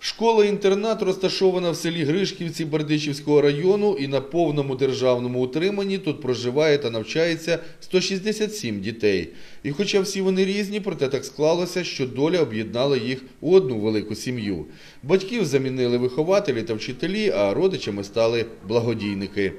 Школа-інтернат розташована в селі Гришківці Бердичівського району і на повному державному утриманні тут проживає та навчається 167 дітей. І хоча всі вони різні, проте так склалося, що доля об'єднала їх у одну велику сім'ю. Батьків замінили вихователі та вчителі, а родичами стали благодійники.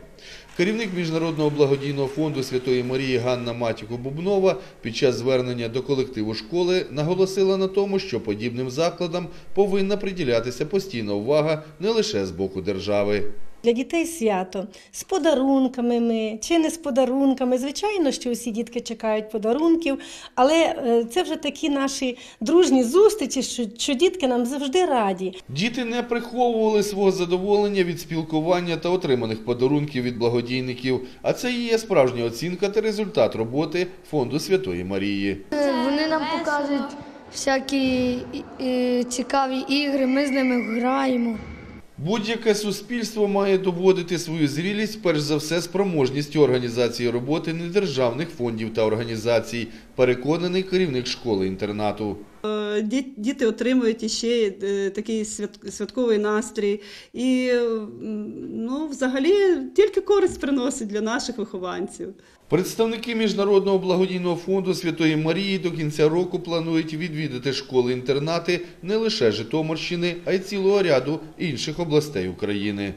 Керівник Міжнародного благодійного фонду Святої Марії Ганна Матіко-Бубнова під час звернення до колективу школи наголосила на тому, що подібним закладам повинна приділятися постійна увага не лише з боку держави. Для дітей свято з подарунками ми чи не з подарунками. Звичайно, що усі дітки чекають подарунків, але е, це вже такі наші дружні зустрічі, що, що дітки нам завжди раді. Діти не приховували свого задоволення від спілкування та отриманих подарунків від благодійників, а це і є справжня оцінка та результат роботи фонду Святої Марії. Вони нам покажуть всякі цікаві ігри, ми з ними граємо. Будь-яке суспільство має доводити свою зрілість, перш за все, спроможністю організації роботи недержавних фондів та організацій, переконаний керівник школи-інтернату. Е, ді- Діти отримують іще е, такий свят- святковий настрій. І ну, взагалі тільки користь приносить для наших вихованців. Представники Міжнародного благодійного фонду Святої Марії до кінця року планують відвідати школи-інтернати не лише Житомирщини, а й цілого ряду інших областей України.